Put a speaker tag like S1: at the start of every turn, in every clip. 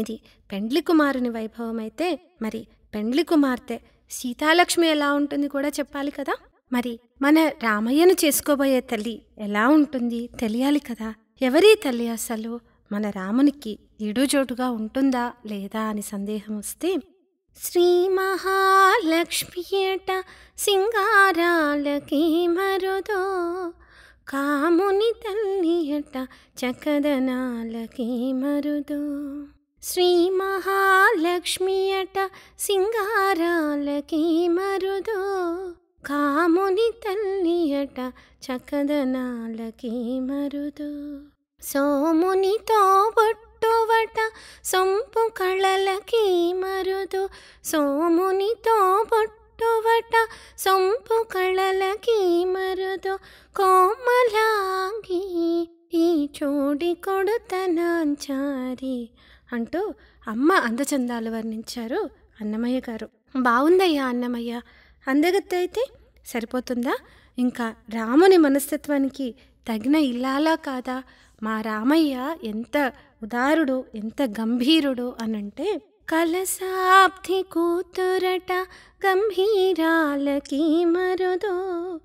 S1: ఇది పెండ్లి కుమారుని వైభవం అయితే మరి పెండ్లి కుమార్తె సీతాలక్ష్మి ఎలా ఉంటుంది కూడా చెప్పాలి కదా? మరి మన రామయ్యను చేసుకోబోయే తల్లి ఎలా ఉంటుంది తెలియాలి కదా? ఎవరి తల్లి అసలు? మన రామునికి ఈడుజోటుగా ఉంటుందా లేదా అని సందేహం వస్తే శ్రీ మహాలక్ష్మియట సింగారాలకి మరుదో కాముని తల్లియట చకదనాలకి మరుదో. శ్రీ మహాలక్ష్మి అట సింగారాలకి మరుదో కాముని తల్లి అట చకదనాలకి మరుదో. సోమునితో బొట్టువట సొంపు కళలకి మరుదు సోమునితో బొట్టువట సొంపు కళలకి మరుదు. కోమలాంగి ఈ చోడి కొడుతనాంచారి అంటూ అమ్మ అందచందాలు వర్ణించారు అన్నమయ్య గారు. బాగుందయ్యా అన్నమయ్య. అందగత్తి అయితే సరిపోతుందా? ఇంకా రాముని మనస్తత్వానికి తగిన ఇల్లాలా కాదా? మా రామయ్య ఎంత ఉదారుడు ఎంత గంభీరుడు అనంటే కలసాబ్ది కూతురట గంభీరాలకి మరుదో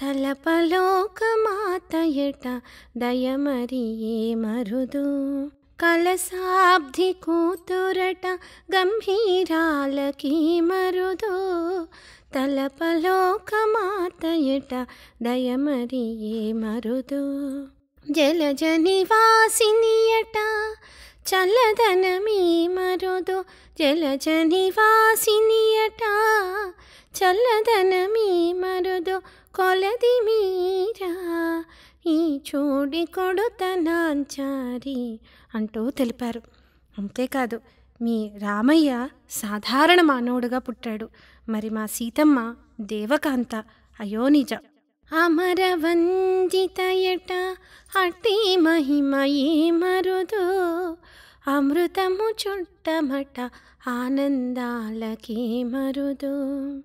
S1: తలపలోక మాతయట దయమరియే మరుదు. కలసాబ్ధి కూతురట గంభీరాలకి మరుదో. తలపలోకమాతయట దయమరియే మరుదు. జలజ నివాసినియట చల్లదనమీ మరుదు. జలజ నివాసినియట చల్లదనమీ మరుదు. కొలది మీరా ఈ చూడి కొడుతనాంచారి అంటూ తెలిపారు. అంతేకాదు మీ రామయ్య సాధారణ మానవుడుగా పుట్టాడు. మరి మా సీతమ్మ దేవకాంత అయో నిజ అమరవంజితయట అట్టి మహిమయే మరుదు. అమృతము చుట్టమట ఆనందాలకే మరుదు.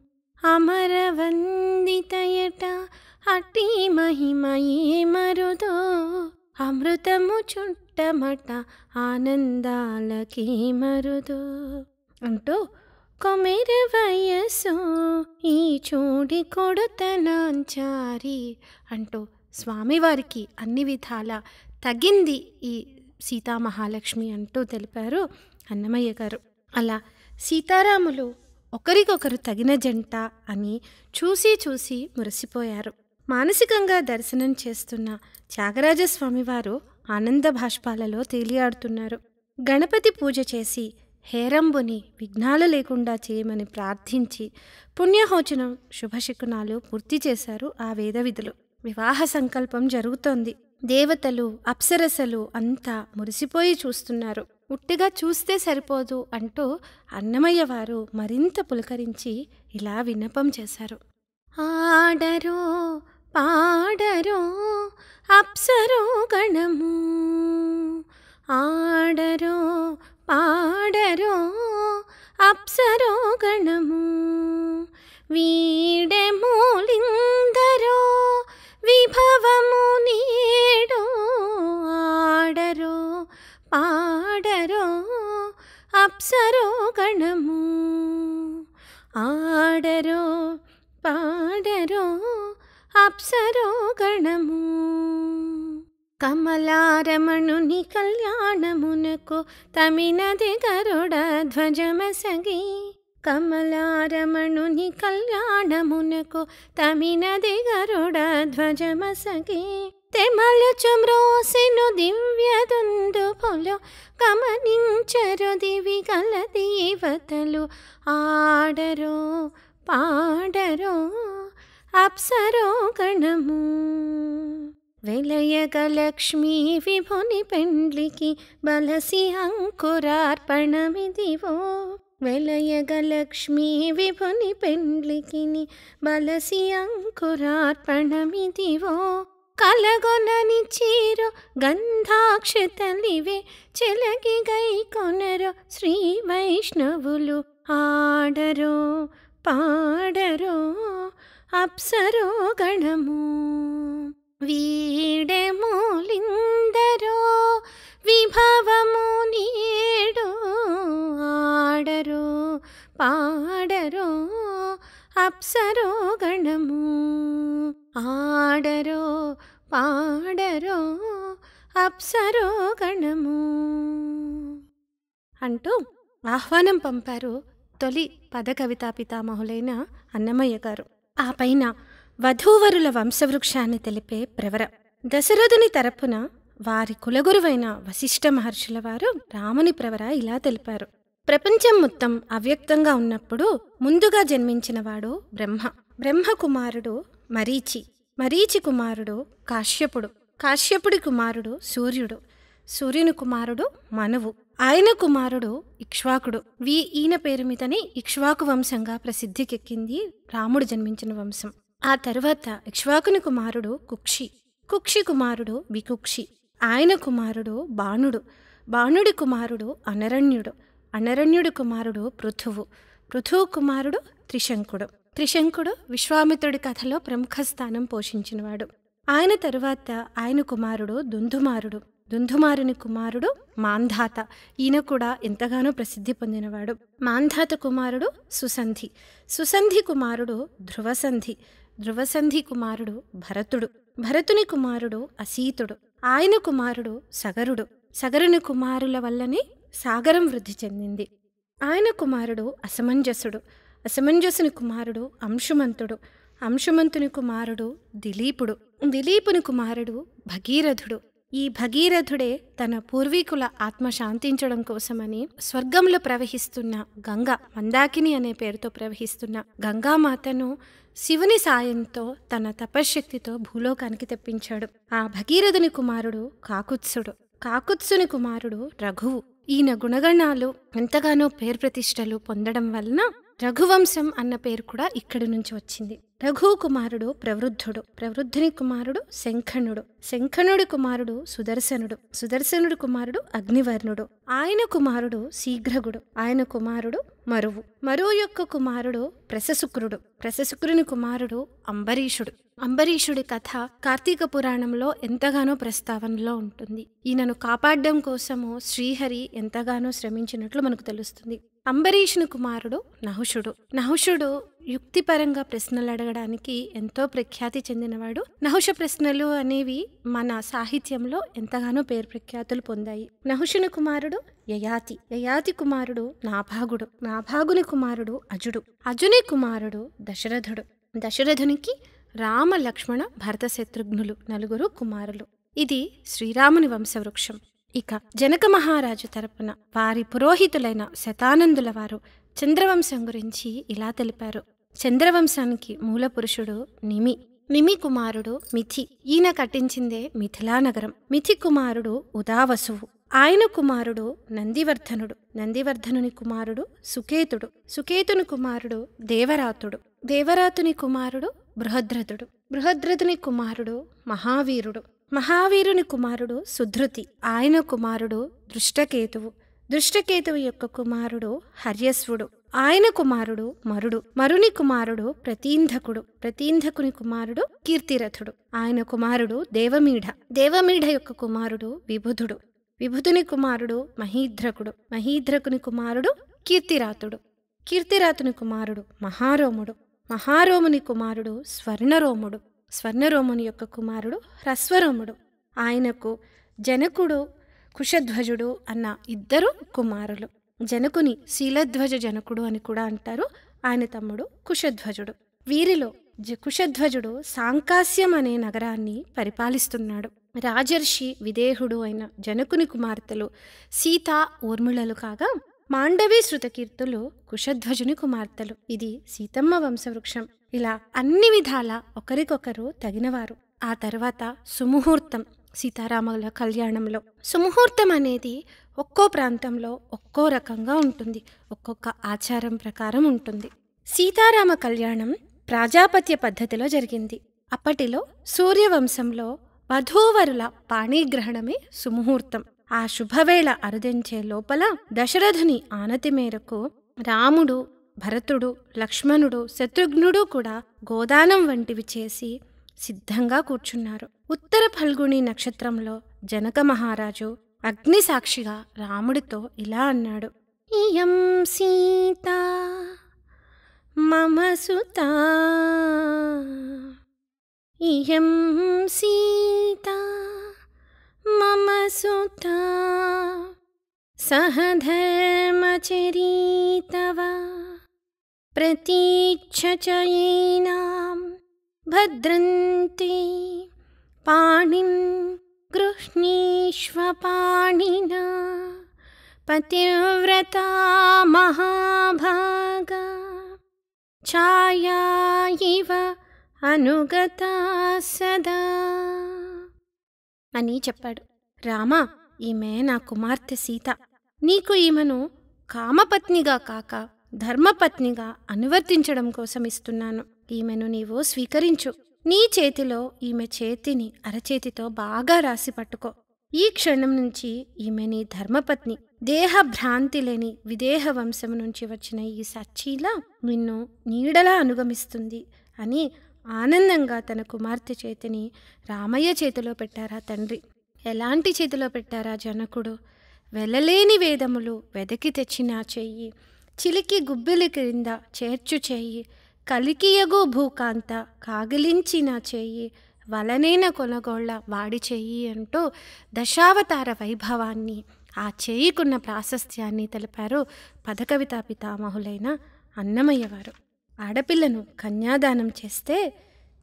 S1: అమరవందితయట అట్టి మహిమయే మరుదు. అమృతము చుట్టమట ఆనందాలకి మరుదు అంటూ కొమెర వయసు ఈ చూడి కొడుతనాంచారి అంటూ స్వామివారికి అన్ని విధాల తగింది ఈ సీతామహాలక్ష్మి అంటూ తెలిపారు అన్నమయ్య గారు. అలా సీతారాములు ఒకరికొకరు తగిన జంట అని చూసి చూసి మురిసిపోయారు. మానసికంగా దర్శనం చేస్తున్న త్యాగరాజస్వామివారు ఆనంద భాష్పాలలో తేలియాడుతున్నారు. గణపతి పూజ చేసి హేరంబుని విఘ్నాలు లేకుండా చేయమని ప్రార్థించి పుణ్యహోచనం శుభశకునాలు పూర్తి చేశారు ఆ వేద విధులు. వివాహ సంకల్పం జరుగుతోంది. దేవతలు అప్సరసలు అంతా మురిసిపోయి చూస్తున్నారు. ఉట్టిగా చూస్తే సరిపోదు అంటూ అన్నమయ్య వారు మరింత పులకరించి ఇలా విన్నపం చేశారు. ఆడరో పాడరో అప్సరో గణము ఆడరో రమణుని కళ్యాణమునకు తమినది గరుడ ధ్వజమసగి. కమలారమణుని కళ్యాణమునకు తమినది గరుడ ధ్వజమసగి. తెమలు చుమ్రోసెను దివ్యదుందు పొలు గమనించరు దివి గల దేవతలు ఆడరో పాడరో అప్సరో గణము. వెలయగలక్ష్మీ విభుని పెండ్లికి బలసి అంకురార్పణమిదివో వెలయగలక్ష్మీ విభుని పెండ్లికిని బలసి అంకురార్పణమిదివో కలగొనని చీరు గంధాక్షతలివే చెలగి గై కొనరు శ్రీ వైష్ణవులు ఆడరో పాడరో అప్సరో గణము వీడెమూలిందరో విభవము నీడు పాడరో అప్సరో గణము. ఆడరో పాడరో అప్సరో గణము. అంటూ ఆహ్వానం పంపారు తొలి పద కవితా పితామహులైన అన్నమయ్య గారు. ఆ పైన వధూవరుల వంశవృక్షాన్ని తెలిపే ప్రవర. దశరథుని తరపున వారి కులగురువైన వశిష్ఠ మహర్షుల వారు రాముని ప్రవర ఇలా తెలిపారు. ప్రపంచం మొత్తం అవ్యక్తంగా ఉన్నప్పుడు ముందుగా జన్మించినవాడు బ్రహ్మ బ్రహ్మ. కుమారుడు మరీచి. మరీచి కుమారుడు కాశ్యపుడు. కాశ్యపుడి కుమారుడు సూర్యుడు. సూర్యుని కుమారుడు మనువు. ఆయన కుమారుడు ఇక్ష్వాకుడు. వీ ఈయన పేరు మీదని ఇక్ష్వాకు వంశంగా ప్రసిద్ధికెక్కింది రాముడు జన్మించిన వంశం. ఆ తరువాత ఇక్ష్వాకుని కుమారుడు కుక్షి. కుక్షి కుమారుడు వికుక్షి. ఆయన కుమారుడు బాణుడు. బాణుడి కుమారుడు అనరణ్యుడు. అనరణ్యుడి కుమారుడు పృథువు. పృథువు కుమారుడు త్రిశంకుడు. త్రిశంకుడు విశ్వామిత్రుడి కథలో ప్రముఖ స్థానం పోషించినవాడు. ఆయన తరువాత ఆయన కుమారుడు దుందుమారుడు. దుందుమారుని కుమారుడు మాంధాత. ఈయన కూడా ఎంతగానో ప్రసిద్ధి పొందినవాడు. మాంధాత కుమారుడు సుసంధి. సుసంధి కుమారుడు ధ్రువసంధి. ధ్రువసంధి కుమారుడు భరతుడు. భరతుని కుమారుడు అసీతుడు. ఆయన కుమారుడు సగరుడు. సగరుని కుమారుల వల్లనే సాగరం వృద్ధి చెందింది. ఆయన కుమారుడు అసమంజసుడు. అసమంజసుని కుమారుడు అంశుమంతుడు. అంశుమంతుని కుమారుడు దిలీపుడు. దిలీపుని కుమారుడు భగీరథుడు. ఈ భగీరథుడే తన పూర్వీకుల ఆత్మ శాంతించడం కోసమని స్వర్గంలో ప్రవహిస్తున్న గంగ మందాకిని అనే పేరుతో ప్రవహిస్తున్న గంగామాతను శివుని సాయంతో తన తపశ్శక్తితో భూలోకానికి తెప్పించాడు. ఆ భగీరథుని కుమారుడు కాకుత్సుడు. కాకుత్సుని కుమారుడు రఘువు. ఈయన గుణగణాలు ఎంతగానో పేరు ప్రతిష్టలు పొందడం వలన రఘువంశం అన్న పేరు కూడా ఇక్కడి నుంచి వచ్చింది. రఘు కుమారుడు ప్రవృద్ధుడు. ప్రవృద్ధుని కుమారుడు శంఖనుడు. శంఖనుడి కుమారుడు సుదర్శనుడు. సుదర్శనుడి కుమారుడు అగ్నివర్ణుడు. ఆయన కుమారుడు శీఘ్రగుడు. ఆయన కుమారుడు మరువు. మరువు యొక్క కుమారుడు ప్రశశుక్రుడు. ప్రశశుక్రుని కుమారుడు అంబరీషుడు. అంబరీషుడి కథ కార్తీక పురాణంలో ఎంతగానో ప్రస్తావనలో ఉంటుంది. ఈయనను కాపాడడం కోసము శ్రీహరి ఎంతగానో శ్రమించినట్లు మనకు తెలుస్తుంది. అంబరీషుని కుమారుడు నహుషుడు. నహుషుడు యుక్తిపరంగా ప్రశ్నలు అడగడానికి ఎంతో ప్రఖ్యాతి చెందినవాడు. నహుష ప్రశ్నలు అనేవి మన సాహిత్యంలో ఎంతగానో పేరు ప్రఖ్యాతులు పొందాయి. నహుషుని కుమారుడు యయాతి. యయాతి కుమారుడు నాభాగుడు. నాభాగుని కుమారుడు అజుడు. అజుని కుమారుడు దశరథుడు. దశరథునికి రామ లక్ష్మణ భరత శత్రుఘ్నులు నలుగురు కుమారులు. ఇది శ్రీరాముని వంశవృక్షం. ఇక జనక మహారాజు తరపున వారి పురోహితులైన శతానందుల వారు చంద్రవంశం గురించి ఇలా తెలిపారు. చంద్రవంశానికి మూల పురుషుడు నిమి. నిమి కుమారుడు మిథి. ఈయన కట్టించిందే మిథిలా నగరం. మిథి కుమారుడు ఉదావసువు. ఆయన కుమారుడు నందివర్ధనుడు. నందివర్ధనుని కుమారుడు సుకేతుడు. సుకేతుని కుమారుడు దేవరాతుడు. దేవరాతుని కుమారుడు బృహద్రథుడు. బృహద్రథుని కుమారుడు మహావీరుడు. మహావీరుని కుమారుడు సుధృతి. ఆయన కుమారుడు దృష్టకేతువు. దృష్టకేతువు యొక్క కుమారుడు హర్యస్వుడు. ఆయన కుమారుడు మరుడు. మరుని కుమారుడు ప్రతీంధకుడు. ప్రతీంధకుని కుమారుడు కీర్తిరథుడు. ఆయన కుమారుడు దేవమీఢ. దేవమీఢ యొక్క కుమారుడు విబుధుడు. విభుధుని కుమారుడు మహీధ్రకుడు మహీధ్రకుని కుమారుడు కీర్తిరాతుడు. కీర్తిరాతుని కుమారుడు మహారోముడు. మహారోముని కుమారుడు స్వర్ణరోముడు. స్వర్ణరోముని యొక్క కుమారుడు హ్రస్వరోముడు. ఆయనకు జనకుడు కుశధ్వజుడు అన్న ఇద్దరు కుమారులు. జనకుని శీలధ్వజ జనకుడు అని కూడా అంటారు. ఆయన తమ్ముడు కుశధ్వజుడు. వీరిలో జ- కుశధ్వజుడు సాంకాస్యం అనే నగరాన్ని పరిపాలిస్తున్నాడు. రాజర్షి విదేహుడు అయిన జనకుని కుమార్తెలు సీత ఊర్మిళలు కాగా మాండవి శృతకీర్తులు కుషధ్వజుని కుమార్తెలు. ఇది సీతమ్మ వంశవృక్షం. ఇలా అన్ని విధాల ఒకరికొకరు తగినవారు. ఆ తర్వాత సుముహూర్తం సీతారాముల కళ్యాణంలో. సుముహూర్తం అనేది ఒక్కో ప్రాంతంలో ఒక్కో రకంగా ఉంటుంది. ఒక్కొక్క ఆచారం ప్రకారం ఉంటుంది. సీతారామ కళ్యాణం ప్రాజాపత్య పద్ధతిలో జరిగింది. అప్పటిలో సూర్యవంశంలో వధూవరుల పాణిగ్రహణమే సుముహూర్తం. ఆ శుభవేళ అరదించే లోపల దశరథుని ఆనతి మేరకు రాముడు భరతుడు లక్ష్మణుడు శత్రుఘ్నుడు కూడా గోదానం వంటివి చేసి సిద్ధంగా కూర్చున్నారు. ఉత్తర ఫల్గుణి నక్షత్రంలో జనక మహారాజు అగ్ని సాక్షిగా రాముడితో ఇలా అన్నాడు. ఇయం సీత మమ సుత. ఇయం సీతా. मम सुता। सह धर्मचरी तव प्रतीक्ष च येनां भद्रन्ति। पाणिं गृह्णीष्वपाणिना पतिव्रता महाभाग। छाया इव अनुगता सदा। అని చెప్పాడు. రామా ఈమె నా కుమార్తె సీత. నీకు ఈమెను కామపత్నిగా కాక ధర్మపత్నిగా అనువర్తించడం కోసం ఇస్తున్నాను ఈమెను నీవు స్వీకరించు. నీ చేతిలో ఈమె చేతిని అరచేతితో బాగా రాసి పట్టుకో. ఈ క్షణం నుంచి ఈమె నీ ధర్మపత్ని. దేహ భ్రాంతి లేని విదేహ వంశం నుంచి వచ్చిన ఈ సచ్చీల నిన్ను నీడలా అనుగమిస్తుంది అని ఆనందంగా తన కుమార్తె చేతిని రామయ్య చేతిలో పెట్టారా తండ్రి? ఎలాంటి చేతిలో పెట్టారా జనకుడు? వెళ్ళలేని వేదములు వెదకి తెచ్చిన చెయ్యి చిలికి గుబ్బిలి క్రింద చేర్చు చెయ్యి కలికియగు భూకాంత కాగిలించిన చెయ్యి వలనైన కొనగోళ్ళ వాడి చెయ్యి అంటూ దశావతార వైభవాన్ని ఆ చేయికున్న ప్రాశస్త్యాన్ని తెలిపారు పదకవితా పితామహులైన అన్నమయ్యవారు. ఆడపిల్లను కన్యాదానం చేస్తే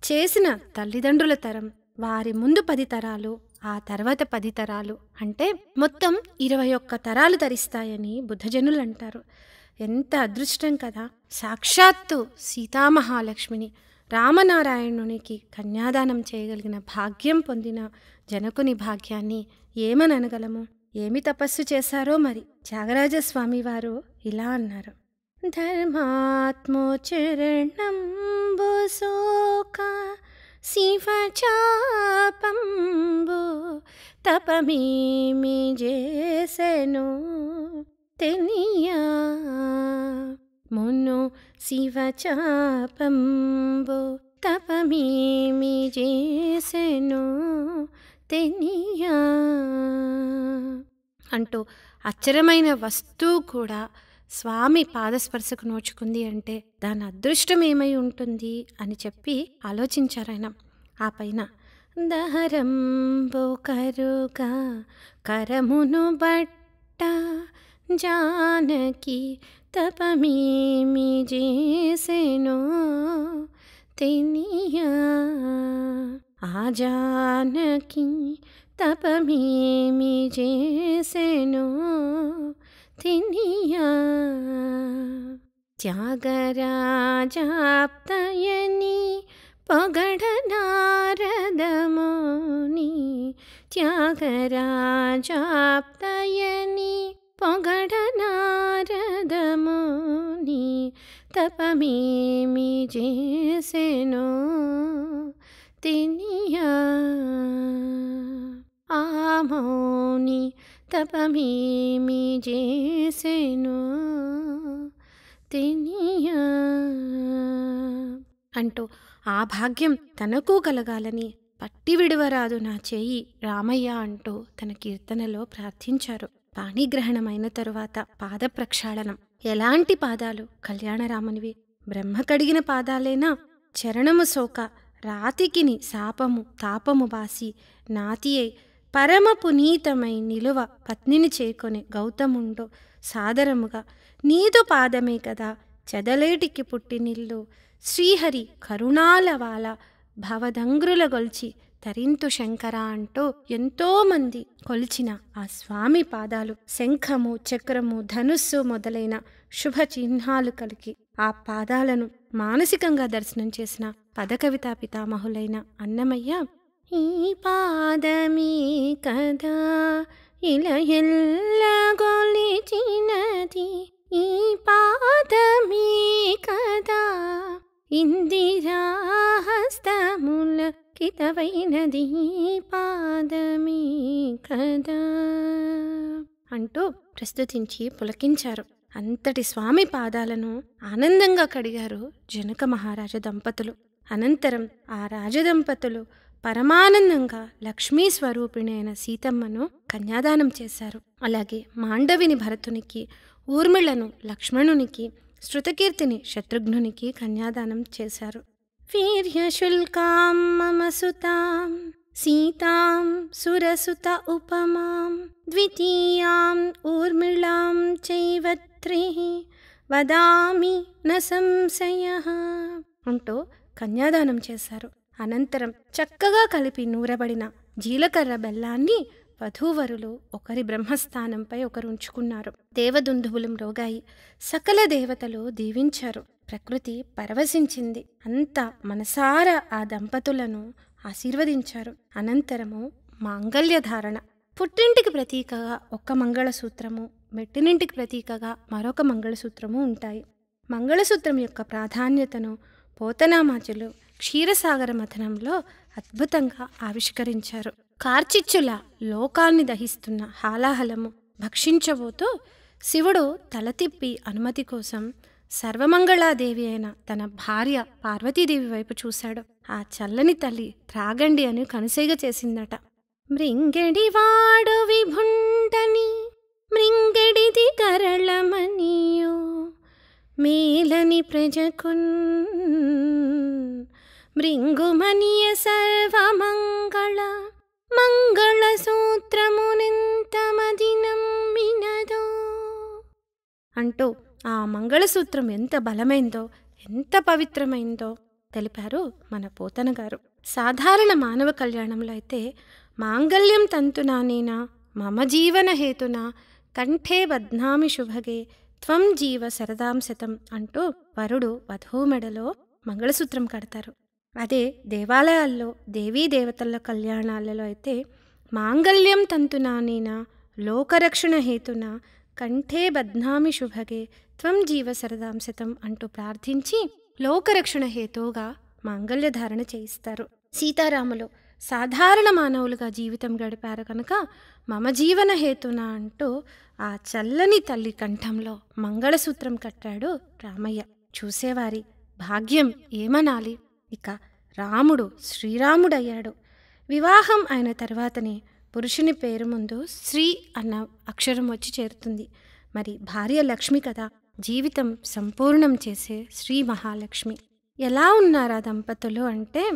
S1: చేసిన తల్లిదండ్రుల తరం వారి ముందు పది తరాలు ఆ తర్వాత పది తరాలు అంటే మొత్తం ఇరవై ఒక్క తరాలు ధరిస్తాయని బుద్ధజనులు అంటారు ఎంత అదృష్టం కదా! సాక్షాత్తు సీతామహాలక్ష్మిని రామనారాయణునికి కన్యాదానం చేయగలిగిన భాగ్యం పొందిన జనకుని భాగ్యాన్ని ఏమనగలము? ఏమి తపస్సు చేశారో మరి? త్యాగరాజస్వామి వారు ఇలా అన్నారు. ధర్మాత్మోచరణంబుసోక శివచాపంబు తపమేమి చేసెను తెలియా మును శివచాపంబు తపమేమి చేసెను తెలియా అంటూ అచ్చరమైన వస్తువు కూడా స్వామి పాదస్పర్శకు నోచుకుంది అంటే దాని అదృష్టం ఏమై ఉంటుంది అని చెప్పి ఆలోచించారాయన ఆ పైన దహరంబు కరుగా కరమును బట్ట జానకి తపమేమి చేసెను తెనియా ఆ జానకి తపమేమి చేసెను तिनिया त्यागराजाप्तयनि पगढनारदमोनि त्यागराजाप्तयनि पगढनारदमोनि तपमेमि जेसेनो तिनिया आमोनि తపమేమి చేసెను తినియా? అంటూ ఆ భాగ్యం తనకు కలగాలని పట్టి విడవరాదు నా చేయి రామయ్య అంటూ తన కీర్తనలో ప్రార్థించారు. పాణిగ్రహణమైన తరువాత పాద ప్రక్షాళనం ఎలాంటి పాదాలు? కళ్యాణరామునివి బ్రహ్మ కడిగిన పాదాలేనా? చరణము సోక రాతికిని శాపము తాపము బాసి నాతియై పరమ పునీతమై నిలువ పత్నిని చేకొనే గౌతముండో సాదరముగా నీదు పాదమే కదా చెదలేటికి పుట్టినిల్లు శ్రీహరి కరుణాలవాల భవదంగ్రుల గొల్చి తరింతు శంకర అంటూ ఎంతోమంది కొలిచిన ఆ స్వామి పాదాలు శంఖము చక్రము ధనుస్సు మొదలైన శుభ చిహ్నాలు కలిగి ఆ పాదాలను మానసికంగా దర్శనం చేసిన పదకవితా పితామహులైన అన్నమయ్య ఈ పాదమే కదా ఇలా ఎల్లగొలిచినది ఈ పాదమే కదా. ఇందిరాహస్తముల కితవైనది పాదమే కదా. అంటూ ప్రస్తుతించి పులకించారు. అంతటి స్వామి పాదాలను ఆనందంగా కడిగారు జనక మహారాజ దంపతులు. అనంతరం ఆ రాజదంపతులు పరమానందంగా లక్ష్మీ స్వరూపిణి అయిన సీతమ్మను కన్యాదానం చేశారు. అలాగే మాండవిని భరతునికి ఊర్మిళను లక్ష్మణునికి శృతకీర్తిని శత్రుఘ్నునికి కన్యాదానం చేశారు. వీర్యశుల్కాం మమ సుతాం సీతాం సురసుత ఉపమాం ద్వితీయాం ఊర్మిళాం చైవత్రి వదామి న సంశయ అంటూ కన్యాదానం చేశారు. అనంతరం చక్కగా కలిపి నూరబడిన జీలకర్ర బెల్లాన్ని వధూవరులు ఒకరి బ్రహ్మస్థానంపై ఒకరు ఉంచుకున్నారు దేవదుందువులు మ్రోగాయి సకల దేవతలు దీవించారు. ప్రకృతి పరవశించింది. అంతా మనసారా ఆ దంపతులను ఆశీర్వదించారు. అనంతరము మాంగల్యధారణ పుట్టింటికి ప్రతీకగా ఒక మంగళసూత్రము మెట్టినింటికి ప్రతీకగా మరొక మంగళసూత్రము ఉంటాయి. మంగళసూత్రం యొక్క ప్రాధాన్యతను పోతనామాచులు క్షీరసాగర మథనంలో అద్భుతంగా ఆవిష్కరించారు. కార్చిచ్చుల లోకాన్ని దహిస్తున్న హాలాహలము భక్షించబోతూ శివుడు తలతిప్పి అనుమతి కోసం సర్వమంగళాదేవి అయిన తన భార్య పార్వతీదేవి వైపు చూశాడు. ఆ చల్లని తల్లి త్రాగండి అని కనుసైగ చేసిందట. మృంగెడివాడు విభుండని మృంగడిది కరళమనియో మేలని ప్రజకున్ మృంగుమనియ సర్వమంగళ మంగళ సూత్రమునెంతమదినం వినదో అంటూ ఆ మంగళసూత్రం ఎంత బలమైందో ఎంత పవిత్రమైందో తెలిపారు మన పోతన గారు. సాధారణ మానవ కళ్యాణంలో అయితే మాంగళ్యం తంతునానేనా మమ జీవన హేతున కంఠే బద్నామి శుభగే త్వం జీవ సరదాం శతం అంటూ వరుడు వధూమెడలో మెడలో మంగళసూత్రం కడతారు. అదే దేవాలయాల్లో దేవీ దేవతల కళ్యాణాలలో అయితే మాంగళ్యం తంతునానేన లోకరక్షణ హేతున కంఠే బద్నామి శుభగే త్వం జీవ సరదాంశతం అంటూ ప్రార్థించి లోకరక్షణ హేతువుగా మాంగళ్యధారణ చేయిస్తారు. సీతారాములు సాధారణ మానవులుగా జీవితం గడిపారు కనుక మమ జీవన హేతున అంటూ ఆ చల్లని తల్లి కంఠంలో మంగళసూత్రం కట్టాడు రామయ్య. చూసేవారి భాగ్యం ఏమనాలి? ఇక రాముడు శ్రీరాముడయ్యాడు. వివాహం అయిన తర్వాతనే పురుషుని పేరు ముందు శ్రీ అన్న అక్షరం వచ్చి చేరుతుంది. మరి భార్య లక్ష్మి కదా జీవితం సంపూర్ణం చేసే శ్రీ మహాలక్ష్మి. ఎలా ఉన్నారా దంపతులు అంటే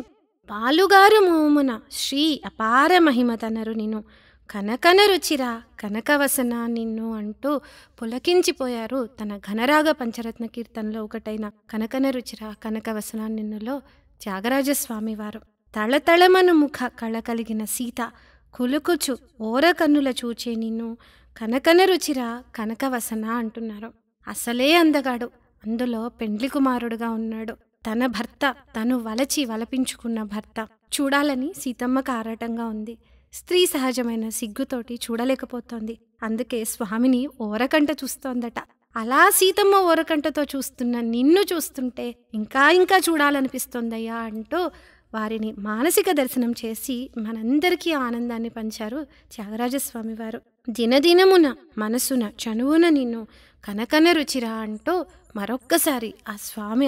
S1: బాలుగారు మోమున శ్రీ అపార మహిమ తనరు నిన్ను. కనకన రుచిరా కనకవసన నిన్ను అంటూ పులకించిపోయారు తన ఘనరాగ పంచరత్న కీర్తనలో ఒకటైన కనకన రుచిరా కనకవసన నిన్నులో త్యాగరాజస్వామి వారు తళతళమను ముఖ కళ కలిగిన సీత కులుకుచు ఓర కన్నుల చూచే నిన్ను కనకన రుచిరా కనకవసన అంటున్నారు. అసలే అందగాడు. అందులో పెండ్లి కుమారుడుగా ఉన్నాడు. తన భర్త తను వలచి వలపించుకున్న భర్త. చూడాలని సీతమ్మకు ఆరాటంగా ఉంది. స్త్రీ సహజమైన సిగ్గుతోటి చూడలేకపోతోంది. అందుకే స్వామిని ఓరకంట చూస్తోందట. అలా సీతమ్మ ఓరకంటతో చూస్తున్న నిన్ను చూస్తుంటే ఇంకా ఇంకా చూడాలనిపిస్తోందయ్యా అంటూ వారిని మానసిక దర్శనం చేసి మనందరికీ ఆనందాన్ని పంచారు త్యాగరాజస్వామి వారు దినదినమున మనసున చనువున నిన్ను కనకన రుచిరా అంటూ మరొక్కసారి ఆ స్వామి